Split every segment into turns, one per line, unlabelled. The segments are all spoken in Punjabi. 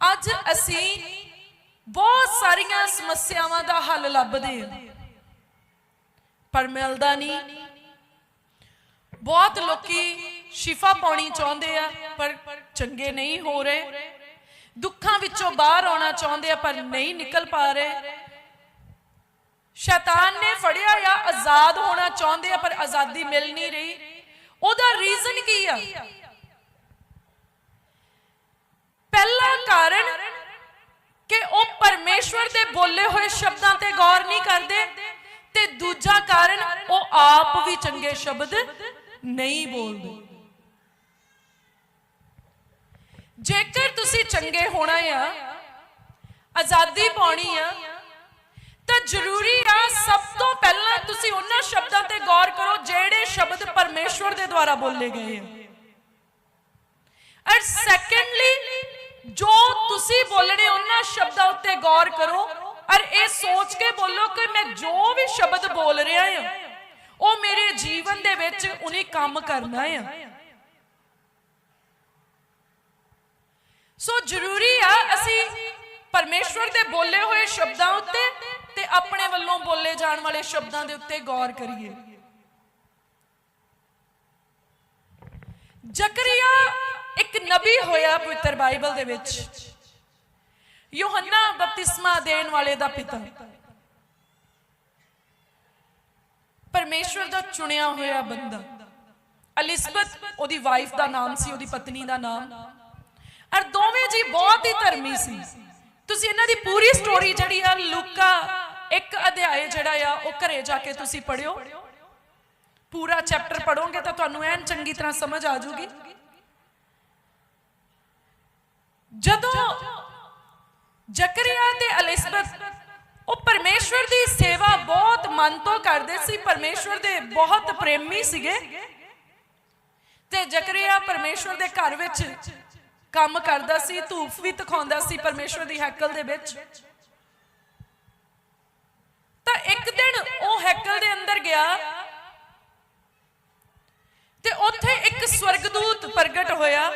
ਅੱਜ ਅਸੀਂ ਬਹੁਤ ਸਾਰੀਆਂ ਸਮੱਸਿਆਵਾਂ ਦਾ ਹੱਲ ਲੱਭਦੇ ਹਾਂ। ਪਰ ਮਿਲਦਾ ਨਹੀਂ। ਬਹੁਤ ਲੋਕੀ ਸ਼ਿਫਾ ਪਾਉਣੀ ਚਾਹੁੰਦੇ ਆ, ਪਰ ਚੰਗੇ ਨਹੀਂ ਹੋ ਰਹੇ। ਦੁੱਖਾਂ ਵਿੱਚੋਂ ਬਾਹਰ ਆਉਣਾ ਚਾਹੁੰਦੇ ਆ, ਪਰ ਨਹੀਂ ਨਿਕਲ ਪਾ ਰਹੇ। ਸ਼ੈਤਾਨ ਨੇ ਫੜਿਆ ਆ, ਆਜ਼ਾਦ ਹੋਣਾ ਚਾਹੁੰਦੇ ਆ, ਪਰ ਆਜ਼ਾਦੀ ਮਿਲ ਨਹੀਂ ਰਹੀ। ਉਹਦਾ ਰੀਜ਼ਨ ਕੀ ਆ ਪਹਿਲਾ ਕਾਰਨ ਕਿ ਉਹ ਪਰਮੇਸ਼ਵਰ ਦੇ ਬੋਲੇ ਹੋਏ ਸ਼ਬਦਾਂ ਤੇ ਗੌਰ ਨਹੀਂ ਕਰਦੇ ਤੇ ਦੂਜਾ ਕਾਰਨ ਉਹ ਆਪ ਵੀ ਚੰਗੇ ਸ਼ਬਦ ਨਹੀਂ ਬੋਲਦੇ। ਜੇਕਰ ਤੁਸੀਂ ਚੰਗੇ ਹੋਣਾ ਆ, ਆਜ਼ਾਦੀ ਪਾਉਣੀ ਆ, ਤਾਂ ਜ਼ਰੂਰੀ ਆ ਸਭ ਤੋਂ ਪਹਿਲਾਂ ਤੁਸੀਂ ਉਹਨਾਂ ਸ਼ਬਦਾਂ ਤੇ ਗੌਰ ਕਰੋ ਜਿਹੜੇ ਸ਼ਬਦ ਪਰਮੇਸ਼ਵਰ ਦੇ ਦੁਆਰਾ ਬੋਲੇ ਗਏ ਆ। ਐਂਡ ਸੈਕੰਡਲੀ ਜੋ ਤੁਸੀਂ ਬੋਲਣੇ ਉਹਨਾਂ ਸ਼ਬਦਾਂ ਉੱਤੇ ਗੌਰ ਕਰੋ, ਔਰ ਇਹ ਸੋਚ ਕੇ ਬੋਲੋ ਕਿ ਮੈਂ ਜੋ ਵੀ ਸ਼ਬਦ ਬੋਲ ਰਿਹਾ ਹਾਂ, ਉਹ ਮੇਰੇ ਜੀਵਨ ਦੇ ਵਿੱਚ ਉਹਨੇ ਕੰਮ ਕਰਨਾ ਆ ਸੋ ਜ਼ਰੂਰੀ ਆ ਅਸੀਂ ਪਰਮੇਸ਼ਵਰ ਦੇ ਬੋਲੇ ਹੋਏ ਸ਼ਬਦਾਂ ਉੱਤੇ ਤੇ ਆਪਣੇ ਵੱਲੋਂ ਬੋਲੇ ਜਾਣ ਵਾਲੇ ਸ਼ਬਦਾਂ ਦੇ ਉੱਤੇ ਗੌਰ ਕਰੀਏ। ਜ਼ਕਰੀਆ ਨਬੀ ਹੋਇਆ ਪਵਿੱਤਰ ਬਾਈਬਲ ਦੇ ਵਿੱਚ। ਯੋਹੰਨਾ ਬਪਤਿਸਮਾ ਦੇਣ ਵਾਲੇ ਦਾ ਪਿਤਾ। ਪਰਮੇਸ਼ਵਰ ਦਾ ਚੁਣਿਆ ਹੋਇਆ ਬੰਦਾ। ਅਲਿਸਬਤ, ਉਹਦੀ ਵਾਈਫ ਦਾ ਨਾਮ ਸੀ, ਉਹਦੀ ਪਤਨੀ ਦਾ ਨਾਮ। ਔਰ ਦੋਵੇਂ ਜੀ ਬਹੁਤ ਹੀ ਧਰਮੀ ਸੀ। ਤੁਸੀਂ ਇਹਨਾਂ ਦੀ ਪੂਰੀ ਸਟੋਰੀ ਜਿਹੜੀ ਆ, ਲੂਕਾ ਇੱਕ ਅਧਿਆਏ ਜਿਹੜਾ ਆ, ਉਹ ਘਰੇ ਜਾ ਕੇ ਤੁਸੀਂ ਪੜਿਓ ਪੂਰਾ ਚੈਪਟਰ ਪੜੋਗੇ ਤਾਂ ਤੁਹਾਨੂੰ ਐਨ ਚੰਗੀ ਤਰ੍ਹਾਂ ਸਮਝ ਆ ਜਾਊਗੀ। ਜਦੋਂ ਜ਼ਕਰੀਆ ਤੇ ਅਲਿਸਬਤ, ਉਹ ਪਰਮੇਸ਼ਵਰ ਦੀ ਸੇਵਾ ਬਹੁਤ ਮਨ ਤੋਂ ਕਰਦੇ ਸੀ, ਪਰਮੇਸ਼ਵਰ ਦੇ ਬਹੁਤ ਪ੍ਰੇਮੀ ਸੀਗੇ। ਤੇ ਜ਼ਕਰੀਆ ਪਰਮੇਸ਼ਵਰ ਦੇ ਘਰ ਵਿੱਚ ਕੰਮ ਕਰਦਾ ਸੀ, ਧੂਫ ਵੀ ਤਖਾਉਂਦਾ ਸੀ ਪਰਮੇਸ਼ਵਰ ਦੀ ਹੈਕਲ ਦੇ ਵਿੱਚ। ਤਾਂ ਇੱਕ ਦਿਨ ਉਹ ਹੈਕਲ ਦੇ ਅੰਦਰ ਗਿਆ ਤੇ ਉੱਥੇ ਇੱਕ ਸਵਰਗਦੂਤ ਪ੍ਰਗਟ ਹੋਇਆ।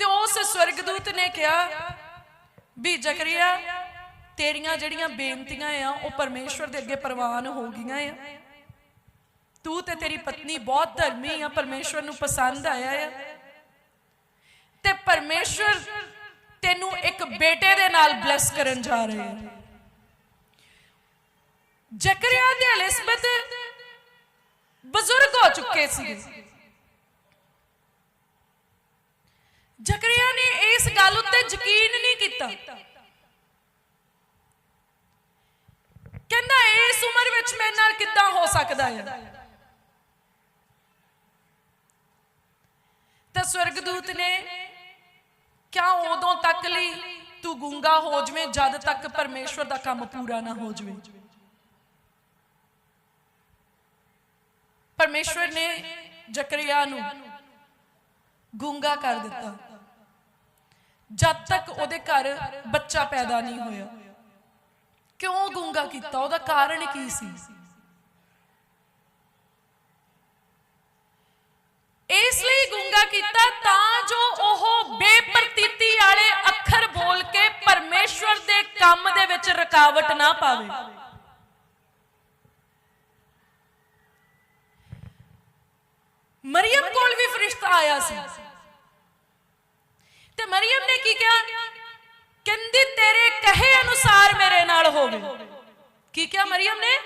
ਤੇ ਉਸ ਸਵਰਗਦੂਤ ਨੇ ਕਿਹਾ, ਵੀ ਜ਼ਕਰੀਆ, ਤੇਰੀਆਂ ਜਿਹੜੀਆਂ ਬੇਨਤੀਆਂ ਆ, ਉਹ ਪਰਮੇਸ਼ਵਰ ਦੇ ਅੱਗੇ ਪ੍ਰਵਾਨ ਹੋ ਗਈਆਂ ਆ। ਤੂੰ ਤੇ ਤੇਰੀ ਪਤਨੀ ਬਹੁਤ ਧਰਮੀ ਆ, ਪਰਮੇਸ਼ਵਰ ਨੂੰ ਪਸੰਦ ਆਇਆ ਆ। ਤੇ ਪਰਮੇਸ਼ਵਰ ਤੈਨੂੰ ਇੱਕ ਬੇਟੇ ਦੇ ਨਾਲ ਬਲੈਸ ਕਰਨ ਜਾ ਰਿਹਾ ਆ। ਜ਼ਕਰੀਆ ਤੇ ਅਲਿਸਬਤ ਬਜ਼ੁਰਗ ਹੋ ਚੁੱਕੇ ਸੀ ਜ਼ਕਰੀਆ ਨੇ ਇਸ ਗੱਲ ਉੱਤੇ ਯਕੀਨ ਨਹੀਂ ਕੀਤਾ। ਕਹਿੰਦਾ, ਇਸ ਉਮਰ ਵਿੱਚ ਮੇਰੇ ਨਾਲ ਕਿੱਦਾਂ ਹੋ ਸਕਦਾ ਹੈ? ਤਾਂ ਸਵਰਗਦੂਤ ਨੇ ਕਿਆ ਉਦੋਂ ਤੱਕ ਲਈ ਤੂੰ ਗੁੰਗਾ ਹੋ ਜਵੇਂ, ਜਦ ਤੱਕ ਪਰਮੇਸ਼ਵਰ ਦਾ ਕੰਮ ਪੂਰਾ ਨਾ ਹੋ ਜਵੇ? ਪਰਮੇਸ਼ਵਰ ਨੇ ਜ਼ਕਰੀਆ ਨੂੰ ਗੁੰਗਾ ਕਰ ਦਿੱਤਾ। ਜਦ ਤੱਕ ਉਹਦੇ ਘਰ ਬੱਚਾ ਪੈਦਾ ਨਹੀਂ ਹੋਇਆ। ਕਿਉਂ ਗੁੰਗਾ ਕੀਤਾ? ਉਹਦਾ ਕਾਰਨ ਕੀ ਸੀ? ਇਸ ਲਈ ਗੁੰਗਾ ਕੀਤਾ ਤਾਂ ਜੋ ਉਹ ਬੇਪਰਤੀਤੀ ਵਾਲੇ ਅੱਖਰ ਬੋਲ ਕੇ ਪਰਮੇਸ਼ਵਰ ਦੇ ਕੰਮ ਦੇ ਵਿੱਚ ਰੁਕਾਵਟ ਨਾ ਪਾਵੇ। ਮਰੀਮ ਕੋਲ ਵੀ ਫਰਿਸ਼ਤਾ ਆਇਆ ਸੀ। ਤੇ ਮਰੀਮ ਨੇ ਕੀ ਕਿਹਾ? ਕਹਿੰਦੀ, ਤੇਰੇ ਕਹੇ ਅਨੁਸਾਰ ਮੇਰੇ ਨਾਲ ਹੋਵੇ ਕੀ ਕਿਹਾ ਮਰੀਮ ਨੇ?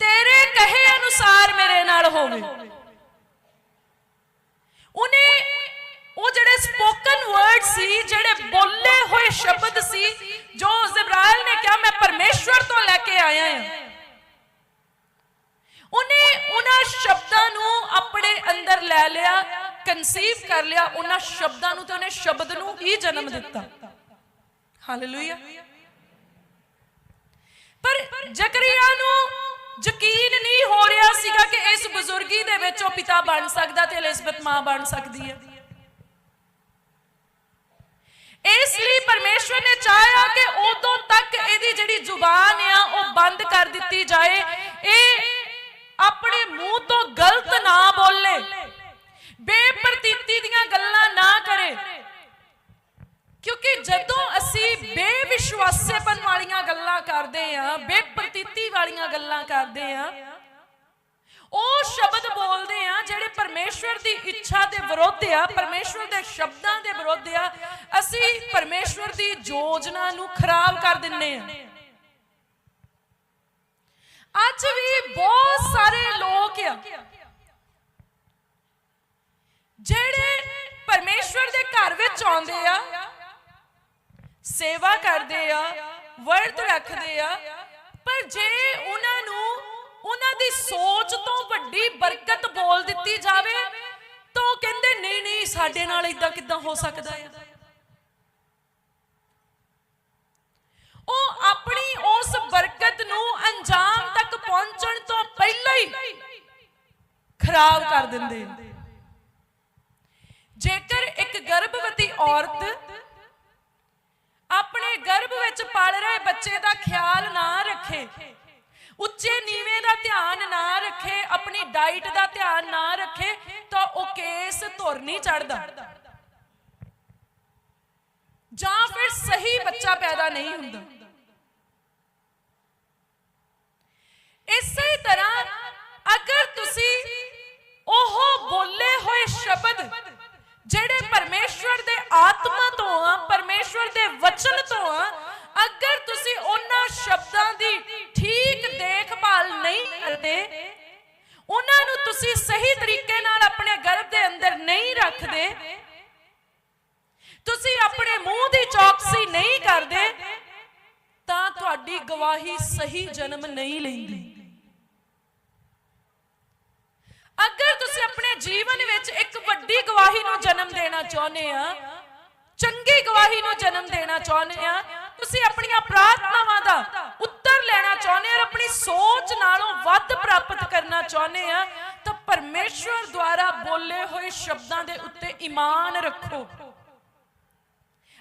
ਤੇਰੇ ਕਹੇ ਅਨੁਸਾਰ ਮੇਰੇ ਨਾਲ ਹੋਵੇ ਉਹਨੇ ਉਹ ਜਿਹੜੇ ਸਪੋਕਨ ਵਰਡ ਸੀ, ਜਿਹੜੇ ਬੋਲੇ ਹੋਏ ਸ਼ਬਦ ਸੀ, ਜੋ ਜ਼ਿਬਰਾਇਲ ਨੇ ਕਿਹਾ, ਮੈਂ ਪਰਮੇਸ਼ਵਰ ਤੋਂ ਲੈ ਕੇ ਆਇਆ ਹਾਂ। ਉਹਨੇ ਉਹਨਾਂ ਸ਼ਬਦਾਂ ਨੂੰ ਆਪਣੇ ਅੰਦਰ ਲੈ ਲਿਆ ਕਨਸੀਵ ਕਰ ਲਿਆ, ਉਹਨਾਂ ਸ਼ਬਦਾਂ ਨੂੰ ਤੇ ਉਹਨੇ ਸ਼ਬਦ ਨੂੰ ਹੀ ਜਨਮ ਦਿੱਤਾ। ਹਾਲੇਲੂਇਆ ਪਰ ਜ਼ਕਰੀਆ ਨੂੰ ਯਕੀਨ ਨਹੀਂ ਹੋ ਰਿਹਾ ਸੀਗਾ ਕਿ ਇਸ ਬਜ਼ੁਰਗੀ ਦੇ ਵਿੱਚ ਉਹ ਪਿਤਾ ਬਣ ਸਕਦਾ ਤੇ ਐਲਿਜ਼ਬeth ਮਾਂ ਬਣ ਸਕਦੀ ਹੈ। ਇਸ ਲਈ ਪਰਮੇਸ਼ਵਰ ਨੇ ਚਾਹਿਆ ਕਿ ਉਦੋਂ ਤੱਕ ਇਹਦੀ ਜਿਹੜੀ ਜ਼ੁਬਾਨ ਆ, ਉਹ ਬੰਦ ਕਰ ਦਿੱਤੀ ਜਾਏ। ਇਹ ਆਪਣੇ ਮੂੰਹ ਤੋਂ ਗਲਤ ਨਾ ਬੋਲੇ। ਬੇਪਰਤੀਤੀ ਦੀਆਂ ਗੱਲਾਂ ਨਾ ਕਰੇ। ਕਿਉਂਕਿ ਜਦੋਂ ਅਸੀਂ ਬੇਵਿਸ਼ਵਾਸੇਪਨ ਵਾਲੀਆਂ ਗੱਲਾਂ ਕਰਦੇ ਆ ਬੇਪਰਤੀਤੀ ਵਾਲੀਆਂ ਗੱਲਾਂ ਕਰਦੇ ਆ ਉਹ ਸ਼ਬਦ ਬੋਲਦੇ ਆ ਜਿਹੜੇ ਪਰਮੇਸ਼ਵਰ ਦੀ ਇੱਛਾ ਦੇ ਵਿਰੁੱਧ ਆ, ਪਰਮੇਸ਼ਵਰ ਦੇ ਸ਼ਬਦਾਂ ਦੇ ਵਿਰੁੱਧ ਆ, ਅਸੀਂ ਪਰਮੇਸ਼ਵਰ ਦੀ ਯੋਜਨਾ ਨੂੰ ਖਰਾਬ ਕਰ ਦਿੰਨੇ ਆ ਅੱਜ ਵੀ ਬਹੁਤ ਸਾਰੇ ਲੋਕ ਆ ਜਿਹੜੇ ਪਰਮੇਸ਼ਵਰ ਦੇ ਘਰ ਵਿੱਚ ਆਉਂਦੇ ਆ, ਸੇਵਾ ਕਰਦੇ ਆ, ਵਰਤ ਰੱਖਦੇ ਆ, ਪਰ ਜੇ ਉਹਨਾਂ ਨੂੰ ਉਹਨਾਂ ਦੀ ਸੋਚ ਤੋਂ ਵੱਡੀ ਬਰਕਤ ਬੋਲ ਦਿੱਤੀ ਜਾਵੇ, ਤਾਂ ਉਹ ਕਹਿੰਦੇ, ਨਹੀਂ ਨਹੀਂ, ਸਾਡੇ ਨਾਲ ਇਦਾਂ ਕਿਦਾਂ ਹੋ ਸਕਦਾ ਹੈ ਉਹ ਆਪਣੀ ਉਸ ਬਰਕਤ ਨੂੰ ਅੰਜਾਮ ਤੱਕ ਪਹੁੰਚਣ ਤੋਂ ਪਹਿਲਾਂ ਹੀ ਖਰਾਬ ਕਰ ਦਿੰਦੇ ਨੇ ਗਰਭਵਤੀ ਔਰਤ ਆਪਣੇ ਗਰਭ ਵਿੱਚ ਪਲ ਰਹੇ ਬੱਚੇ ਦਾ ਖਿਆਲ ਨਾ ਰੱਖੇ, ਉੱਚੇ ਨੀਵੇਂ ਦਾ ਧਿਆਨ ਨਾ ਰੱਖੇ, ਆਪਣੀ ਡਾਈਟ ਦਾ ਧਿਆਨ ਨਾ ਰੱਖੇ, ਤਾਂ ਉਹ ਕੇਸ ਧੁਰ ਨਹੀਂ ਚੜਦਾ ਜਾਂ ਫਿਰ ਸਹੀ ਬੱਚਾ ਪੈਦਾ ਨਹੀਂ ਹੁੰਦਾ। ਇਸੇ ਤਰ੍ਹਾਂ ਅਗਰ ਤੁਸੀਂ ਉਹ ਬੋਲੇ ਹੋਏ ਸ਼ਬਦ ਜਿਹੜੇ ਪਰਮੇਸ਼ਵਰ ਦੇ ਆਤਮਾ ਤੋਂ ਆ, ਪਰਮੇਸ਼ਵਰ ਦੇ ਵਚਨ ਤੋਂ ਆ, ਅਗਰ ਤੁਸੀਂ ਉਹਨਾਂ ਸ਼ਬਦਾਂ ਦੀ ਠੀਕ ਦੇਖਭਾਲ ਨਹੀਂ ਕਰਦੇ, ਉਹਨਾਂ ਨੂੰ ਤੁਸੀਂ ਸਹੀ ਤਰੀਕੇ ਨਾਲ ਆਪਣੇ ਗਰਭ ਦੇ ਅੰਦਰ ਨਹੀਂ ਰੱਖਦੇ, ਤੁਸੀਂ ਆਪਣੇ ਮੂੰਹ ਦੀ ਚੌਕਸੀ ਨਹੀਂ ਕਰਦੇ, ਤਾਂ ਤੁਹਾਡੀ ਗਵਾਹੀ ਸਹੀ ਜਨਮ ਨਹੀਂ ਲੈਂਦੀ। ਅਗਰ ਤੁਸੀਂ ਆਪਣੇ ਜੀਵਨ ਵਿੱਚ ਇੱਕ ਵੱਡੀ ਗਵਾਹੀ ਨੂੰ ਜਨਮ ਦੇਣਾ ਚਾਹੁੰਦੇ ਆ, ਚੰਗੀ ਗਵਾਹੀ ਨੂੰ ਜਨਮ ਦੇਣਾ ਚਾਹੁੰਦੇ ਆ, ਤੁਸੀਂ ਆਪਣੀਆਂ ਪ੍ਰਾਰਥਨਾਵਾਂ ਦਾ ਉੱਤਰ ਲੈਣਾ ਚਾਹੁੰਦੇ ਆ ਆਪਣੀ ਸੋਚ ਨਾਲੋਂ ਵੱਧ ਪ੍ਰਾਪਤ ਕਰਨਾ ਚਾਹੁੰਦੇ ਆ, ਤਾਂ ਪਰਮੇਸ਼ਵਰ ਦੁਆਰਾ ਬੋਲੇ ਹੋਏ ਸ਼ਬਦਾਂ ਦੇ ਉੱਤੇ ਈਮਾਨ ਰੱਖੋ।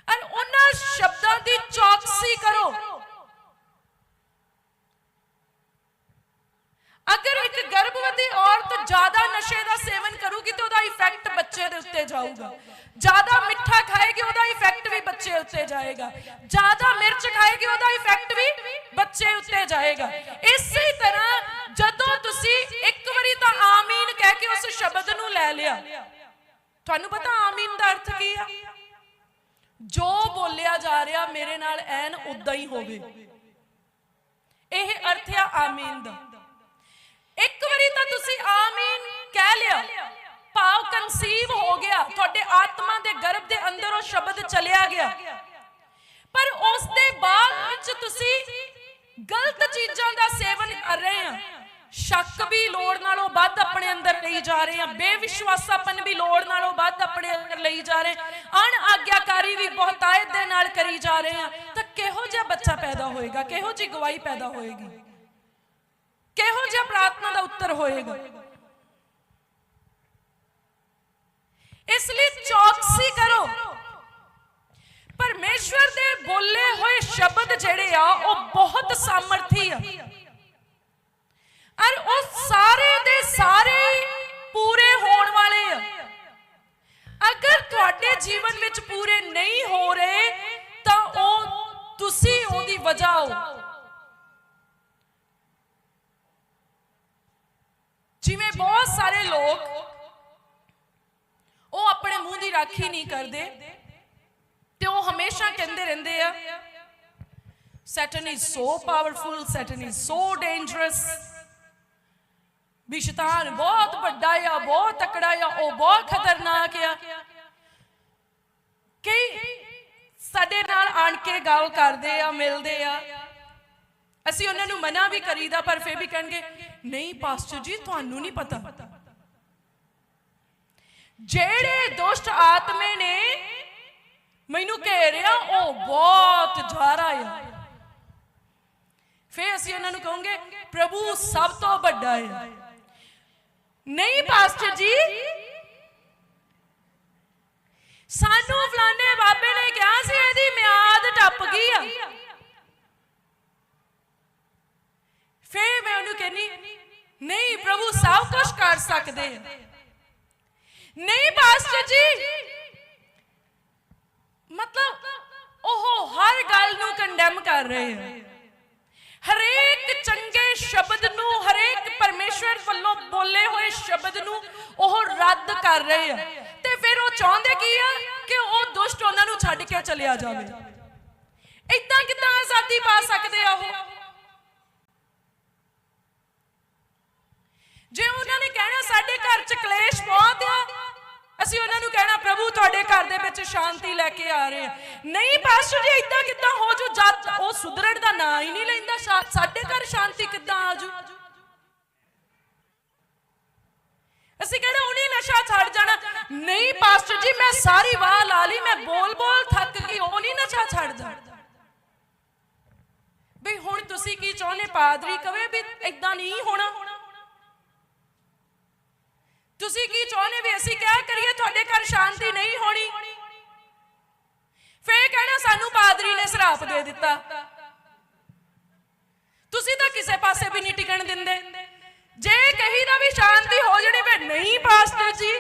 ਅਨ ਉਹਨਾਂ ਸ਼ਬਦਾਂ ਦੀ ਚੌ ਕਰੋ ਅਗਰ ਇੱਕ ਗਰਭਵਤੀ ਔਰਤ ਜ਼ਿਆਦਾ ਨਸ਼ੇ ਦਾ ਸੇਵਨ ਕਰੂਗੀ ਤੇ ਉਹਦਾ ਇਫੈਕਟ ਬੱਚੇ ਦੇ ਉੱਤੇ ਜਾਊਗਾ। ਜ਼ਿਆਦਾ ਮਿੱਠਾ ਖਾਏਗੀ, ਉਹਦਾ ਇਫੈਕਟ ਵੀ ਬੱਚੇ ਉੱਤੇ ਜਾਏਗਾ। ਜ਼ਿਆਦਾ ਮਿਰਚ ਖਾਏਗੀ, ਉਹਦਾ ਇਫੈਕਟ ਵੀ ਬੱਚੇ ਉੱਤੇ ਜਾਏਗਾ। ਇਸੇ ਤਰ੍ਹਾਂ ਜਦੋਂ ਤੁਸੀਂ ਇੱਕ ਵਾਰੀ ਤਾਂ ਆਮੀਨ ਕਹਿ ਕੇ ਉਸ ਸ਼ਬਦ ਨੂੰ ਲੈ ਲਿਆ। ਤੁਹਾਨੂੰ ਪਤਾ ਆਮੀਨ ਦਾ ਅਰਥ ਕੀ ਆ? ਜੋ ਬੋਲਿਆ ਜਾ ਰਿਹਾ ਮੇਰੇ ਨਾਲ ਐਨ ਉਦਾਂ ਹੀ ਹੋਵੇ। ਇਹ ਅਰਥ ਆ ਆਮੀਨ ਦਾ। ਇੱਕ ਵਾਰੀ ਤਾਂ ਤੁਸੀਂ ਆਮੀਨ ਕਹਿ ਲਿਆ। ਭਾਵ ਕਨਸੀਵ ਹੋ ਗਿਆ। ਤੁਹਾਡੇ ਆਤਮਾ ਦੇ ਗਰਭ ਦੇ ਅੰਦਰ ਉਹ ਸ਼ਬਦ ਚਲਿਆ ਗਿਆ। ਪਰ ਉਸ ਦੇ ਬਾਅਦ ਵਿੱਚ ਤੁਸੀਂ ਗਲਤ ਚੀਜ਼ਾਂ ਦਾ ਸੇਵਨ ਕਰ ਰਹੇ ਆ। ਸ਼ੱਕ ਵੀ ਲੋੜ ਨਾਲੋਂ ਵੱਧ ਆਪਣੇ ਅੰਦਰ ਲਈ ਜਾ ਰਹੇ ਆ। ਬੇਵਿਸ਼ਵਾਸਾਪਨ ਵੀ ਲੋੜ ਨਾਲੋਂ ਵੱਧ ਆਪਣੇ ਅੰਦਰ ਲਈ ਜਾ ਰਹੇ ਅਣ ਆਗਿਆਕਾਰੀ ਵੀ ਬਹੁਤਾਇਤ ਦੇ ਨਾਲ ਕਰੀ ਜਾ ਰਹੇ ਆ। ਤਾਂ ਕਿਹੋ ਜਿਹਾ ਬੱਚਾ ਪੈਦਾ ਹੋਏਗਾ? ਕਿਹੋ ਜਿਹੀ ਗਵਾਹੀ ਪੈਦਾ ਹੋਏਗੀ? ਕਿਹੋ ਜਿਹਾ ਪ੍ਰਾਰਥਨਾ ਦਾ ਉੱਤਰ ਹੋਏਗਾ? ਇਸ ਲਈ ਚੌਕਸੀ ਕਰੋ। ਪਰਮੇਸ਼ਵਰ ਦੇ ਬੋਲੇ ਹੋਏ ਸ਼ਬਦ ਜਿਹੜੇ ਆ, ਉਹ ਬਹੁਤ ਸਾਮਰਥੀ ਆ। ਔਰ ਉਹ ਸਾਰੇ ਦੇ ਸਾਰੇ ਪੂਰੇ ਹੋਣ ਵਾਲੇ ਆ। ਅਗਰ ਤੁਹਾਡੇ ਜੀਵਨ ਵਿੱਚ ਪੂਰੇ ਨਹੀਂ ਹੋ ਰਹੇ, ਤਾਂ ਉਹ ਤੁਸੀਂ ਉਹਦੀ ਵਜ੍ਹਾ ਹੋ ਜਿਵੇਂ ਬਹੁਤ ਸਾਰੇ ਲੋਕ ਉਹ ਆਪਣੇ ਮੂੰਹ ਦੀ ਰਾਖੀ ਨਹੀਂ ਕਰਦੇ। ਤੇ ਉਹ ਹਮੇਸ਼ਾ ਕਹਿੰਦੇ ਰਹਿੰਦੇ ਆ Satan is so powerful Satan is so dangerous ਵੀ ਸ਼ੈਤਾਨ ਬਹੁਤ ਵੱਡਾ ਆ, ਬਹੁਤ ਤਕੜਾ ਆ, ਉਹ ਬਹੁਤ ਖਤਰਨਾਕ ਆ। ਕਈ ਸਾਡੇ ਨਾਲ ਆਣ ਕੇ ਗੱਲ ਕਰਦੇ ਆ, ਮਿਲਦੇ ਆ। ਅਸੀਂ ਉਹਨਾਂ ਨੂੰ ਮਨਾ ਵੀ ਕਰੀਦਾ, ਪਰ ਫੇਰ ਵੀ ਕਹਿਣਗੇ, ਨਹੀਂ, ਪਾਸਟਰ ਜੀ, ਤੁਹਾਨੂੰ ਨਹੀਂ ਪਤਾ। ਜਿਹੜੇ ਦੁਸ਼ਟ ਆਤਮੇ ਨੇ ਮੈਨੂੰ ਘੇਰਿਆ, ਉਹ ਬਹੁਤ ਜ਼ਿਆਦਾ ਆ। ਫੇਰ ਅਸੀਂ ਉਹਨਾਂ ਨੂੰ ਕਹਾਂਗੇ, ਪ੍ਰਭੂ ਸਭ ਤੋਂ ਵੱਡਾ ਹੈ ਨਹੀਂ, ਪਾਸਟਰ ਜੀ। ਸਾਨੂੰ ਫਲਾਣੇ ਬਾਬੇ ਨੇ ਕਿਹਾ ਸੀ, ਇਹਦੀ ਮਿਆਦ ਟੱਪ ਗਈ ਆ। ਫੇਰ ਮੈਂ ਉਹਨੂੰ ਕਹਿੰਨੀ ਨਹੀਂ, ਪ੍ਰਭੂ ਸਭ ਕੁਝ ਕਰ ਸਕਦੇ ਆ। ਨਹੀਂ ਪਾਸਟਰ ਜੀ। ਮਤਲਬ ਉਹ ਹਰ ਗੱਲ ਨੂੰ ਕੰਡੈਮ ਕਰ ਰਹੇ ਹਨ ਹਰੇਕ ਚੰਗੇ ਸ਼ਬਦ ਨੂੰ, ਹਰੇਕ ਪਰਮੇਸ਼ਵਰ ਵੱਲੋਂ ਬੋਲੇ ਹੋਏ ਸ਼ਬਦ ਨੂੰ ਉਹ ਰੱਦ ਕਰ ਰਹੇ ਆ। ਤੇ ਫਿਰ ਉਹ ਚਾਹੁੰਦੇ ਕੀ ਆ? ਕਿ ਉਹ ਦੁਸ਼ਟ ਉਹਨਾਂ ਨੂੰ ਛੱਡ ਕੇ ਚਲਿਆ ਜਾਵੇ। ਇਦਾਂ ਕਿਦਾਂ ਆਜ਼ਾਦੀ ਪਾ ਸਕਦੇ ਆ ਉਹ? ਜੇ ਉਹਨਾਂ ਨੇ ਕਹਿਣਾ ਸਾਡੇ ਘਰ ਚ ਕਲੇਸ਼ ਬਹੁਤ ਆ, ਅਸੀਂ ਉਹਨਾਂ ਨੂੰ ਕਹਿਣਾ, ਪ੍ਰਭੂ, ਤੁਹਾਡੇ ਘਰ ਦੇ ਵਿੱਚ ਸ਼ਾਂਤੀ ਲੈ ਕੇ ਆ ਰਹੇ ਆ। ਨਹੀਂ, ਪਾਸਟਰ ਜੀ ਇਦਾਂ ਕਿੱਦਾਂ ਹੋ ਜੂ ਜਦ ਉਹ ਸੁਧਰਣ ਦਾ ਨਾਂ ਹੀ ਨਹੀਂ ਲੈਂਦਾ ਸਾਡੇ ਘਰ ਸ਼ਾਂਤੀ ਕਿੱਦਾਂ ਆ ਜੂ ਅਸੀਂ ਕਹਿੰਦੇ ਉਹਨੇ ਨਸ਼ਾ ਛੱਡ ਜਾਣਾ। ਨਹੀਂ, ਪਾਸਟਰ ਜੀ, ਮੈਂ ਸਾਰੀ ਵਾਹ ਲਾ ਲਈ, ਮੈਂ ਬੋਲ ਬੋਲ ਥੱਕ ਗਈ, ਉਹ ਨਹੀਂ ਨਸ਼ਾ ਛੱਡ ਛੱਡਦਾ ਬਈ, ਹੁਣ ਤੁਸੀਂ ਕੀ ਚਾਹੁੰਦੇ? ਪਾਦਰੀ ਕਵੇ ਵੀ ਇਦਾਂ ਨਹੀਂ ਹੋਣਾ। ਤੁਸੀਂ ਕੀ ਚਾਹੁੰਦੇ ਵੀ ਅਸੀਂ ਕਿਆ ਕਰੀਏ, ਤੁਹਾਡੇ ਘਰ ਸ਼ਾਂਤੀ ਨਹੀਂ ਹੋਣੀ? ਫੇਰ ਕਹਿਣਾ ਸਾਨੂੰ ਪਾਦਰੀ ਨੇ ਸਰਾਪ ਦੇ ਦਿੱਤਾ। ਤੁਸੀਂ ਤਾਂ ਕਿਸੇ ਪਾਸੇ ਵੀ ਨਹੀਂ ਟਿਕਣ ਦਿੰਦੇ। ਜੇ ਕਹੀਦਾ ਵੀ ਸ਼ਾਂਤੀ ਹੋ ਜਣੀ ਵੇ ਨਹੀਂ ਪਾਸਟਰ ਜੀ।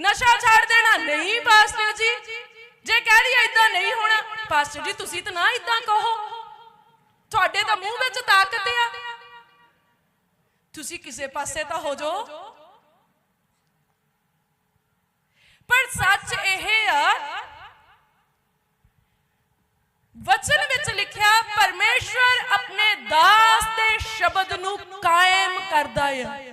ਨਸ਼ਾ ਛੱਡ ਦੇਣਾ ਨਹੀਂ ਪਾਸਟਰ ਜੀ। ਜੇ ਕਹਿ ਰਹੀ ਇਦਾਂ ਨਹੀਂ ਹੋਣਾ, ਪਾਸਟਰ ਜੀ, ਤੁਸੀਂ ਤਾਂ ਨਾ ਇਦਾਂ ਕਹੋ। ਤੁਹਾਡੇ ਤਾਂ ਮੂੰਹ ਵਿੱਚ ਤਾਕਤ ਆ। ਤੁਸੀਂ ਕਿਸੇ ਪਾਸੇ ਤਾਂ ਹੋ ਜਾਓ। ਪਰ ਸੱਚ ਇਹ ਆ, ਵਚਨ ਵਿੱਚ ਲਿਖਿਆ, ਪਰਮੇਸ਼ਵਰ ਆਪਣੇ ਦਾਸ ਦੇ ਸ਼ਬਦ ਨੂੰ ਕਾਇਮ ਕਰਦਾ ਹੈ